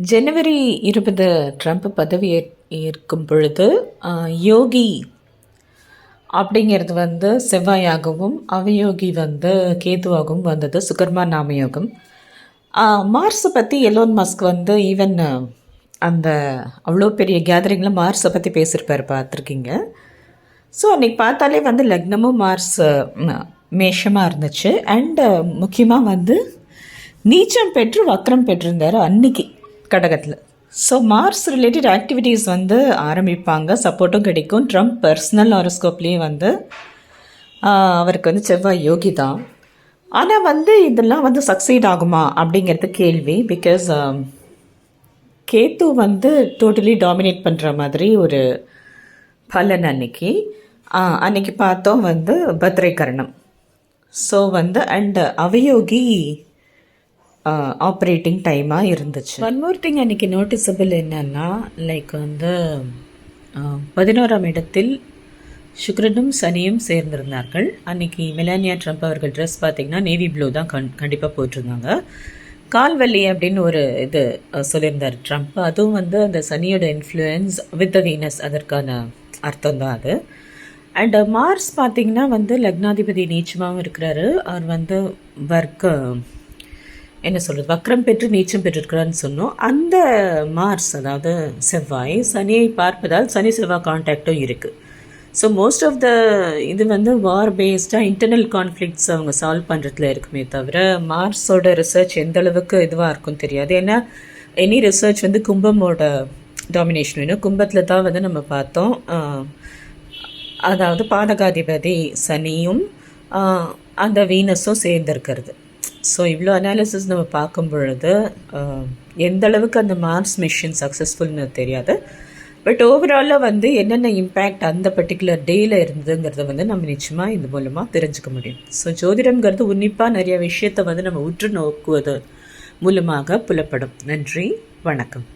ஜனவரி இருபது ட்ரம்ப் பதவி ஏற்- ஏற்கும் பொழுது யோகி அப்படிங்கிறது வந்து செவ்வாயாகவும் அவயோகி வந்து கேதுவாகவும் வந்தது சுகர்மா நாமயோகம். மார்ஸை பற்றி எலோன் மஸ்க் வந்து ஈவன் அந்த அவ்வளோ பெரிய கேதரிங்கில் மார்ஸை பற்றி பேசியிருப்பார் பார்த்துருக்கீங்க ஸோ அன்றைக்கி பார்த்தாலே வந்து லக்னமும் மார்ஸ் மேஷமாக இருந்துச்சு. அண்டு முக்கியமாக வந்து நீச்சம் பெற்று வக்ரம் பெற்றிருந்தார் அன்னைக்கு. கடகத்தில் ஸோ மார்ஸ் ரிலேட்டட் ஆக்டிவிட்டீஸ் வந்து ஆரம்பிப்பாங்க. சப்போர்ட்டும் கிடைக்கும். ட்ரம்ப் பர்சனல் ஆரோஸ்கோப்லேயும் வந்து அவருக்கு வந்து செவ்வாய் யோகி தான். ஆனால் வந்து இதெல்லாம் வந்து சக்சீட் ஆகுமா அப்படிங்கிறது கேள்வி. பிகாஸ் கேத்து வந்து டோட்டலி டாமினேட் பண்ணுற மாதிரி ஒரு பலன் அன்னைக்கு. ஆ, அன்னைக்கு பார்த்தோம் வந்து பத்ரை கரணம். ஸோ வந்து அண்ட் அவயோகி ஆப்ரேட்டிங் டைமாக இருந்துச்சு. ஒன் மோர் திங் அன்னைக்கு நோட்டிசபிள் என்னன்னா லைக் வந்து பதினோராம் இடத்தில் சுக்ரனும் சனியும் சேர்ந்திருந்தார்கள். அன்னைக்கு மெலானியா ட்ரம்ப் அவர்கள் ட்ரெஸ் பார்த்தீங்கன்னா நேவி ப்ளூ தான் கண் கண்டிப்பாக போட்டிருந்தாங்க. கால்வலி அப்படின்னு ஒரு இது சொல்லியிருந்தார் ட்ரம்ப். அதுவும் வந்து அந்த சனியோட இன்ஃப்ளூயன்ஸ் வித் த வீனஸ் அதற்கான அர்த்தம் தான் அது. அண்ட் மார்ஸ் பார்த்தீங்கன்னா வந்து லக்னாதிபதி நீச்சமாகவும் இருக்கிறாரு. அவர் வந்து வர்க்க என்ன சொல்கிறது வக்ரம் பெற்று நீச்சம் பெற்றிருக்கிறான்னு சொன்னோம். அந்த மார்ஸ் அதாவது செவ்வாய் சனியை பார்ப்பதால் சனி செவ்வாய் கான்டாக்டும் இருக்குது ஸோ மோஸ்ட் ஆஃப் த இது வந்து வார் பேஸ்டாக இன்டர்னல் கான்ஃப்ளிக்ஸ் அவங்க சால்வ் பண்ணுறதுல இருக்குமே தவிர மார்ஸோட ரிசர்ச் எந்த அளவுக்கு இதுவாக இருக்கும்னு தெரியாது. ஏன்னா எனி ரிசர்ச் வந்து கும்பமோட டாமினேஷன் வேணும். கும்பத்தில் தான் வந்து நம்ம பார்த்தோம். அதாவது பாதகாதிபதி சனியும் அந்த வீனஸும் சேர்ந்துருக்கிறது. ஸோ இவ்வளோ அனாலிசிஸ் நம்ம பார்க்கும் பொழுது எந்த அளவுக்கு அந்த மார்ஸ் மிஷன் சக்ஸஸ்ஃபுல்னு தெரியாது. பட் ஓவராலாக வந்து என்னென்ன இம்பேக்ட் அந்த பர்டிகுலர் டேயில் இருந்ததுங்கிறத வந்து நம்ம நிச்சயமாக இது மூலமாக தெரிஞ்சுக்க முடியும். ஸோ ஜோதிடம்ங்கிறது உன்னிப்பாக நிறைய விஷயத்தை வந்து நம்ம உற்று நோக்குவது மூலமாக புலப்படும். நன்றி வணக்கம்.